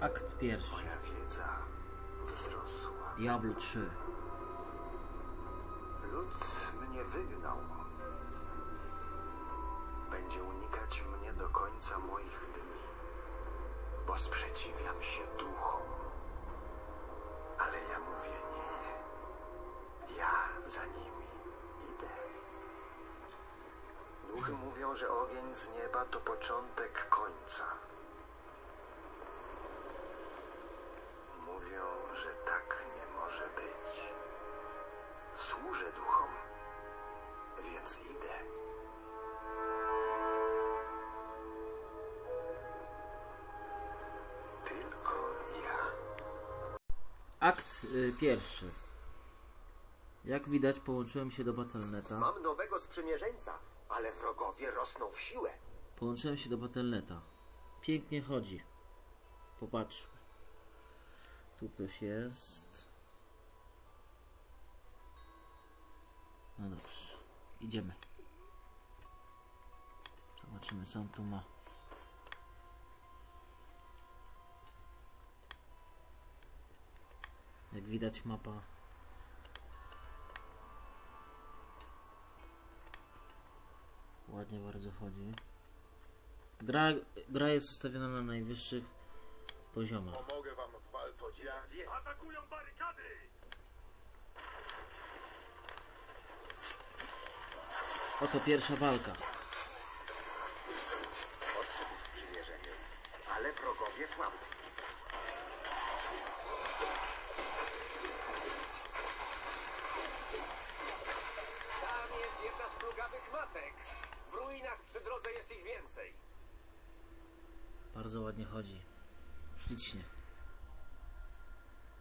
Akt pierwszy. Moja wiedza wzrosła. Diablo 3. Lud mnie wygnał. Będzie unikać mnie do końca moich dni, bo sprzeciwiam się duchom. Ale ja mówię nie. Ja za nimi idę. Duchy mówią, że ogień z nieba to początek końca. Więc idę. Tylko ja. Akt y, pierwszy. Jak widać, połączyłem się do Battle.neta. Mam nowego sprzymierzeńca, ale wrogowie rosną w siłę. Połączyłem się do Battle.neta. Pięknie chodzi. Popatrzmy. Tu ktoś jest. Idziemy. Zobaczymy, co on tu ma. Jak widać, mapa ładnie bardzo chodzi. Gra, gra jest ustawiona na najwyższych poziomach. Pomogę wam w walce. Atakują barykady! Oto pierwsza walka. Ale wrogowie słabi. Tam jest jedna z plugawych matek. W ruinach przy drodze jest ich więcej. Bardzo ładnie chodzi. Ślicznie.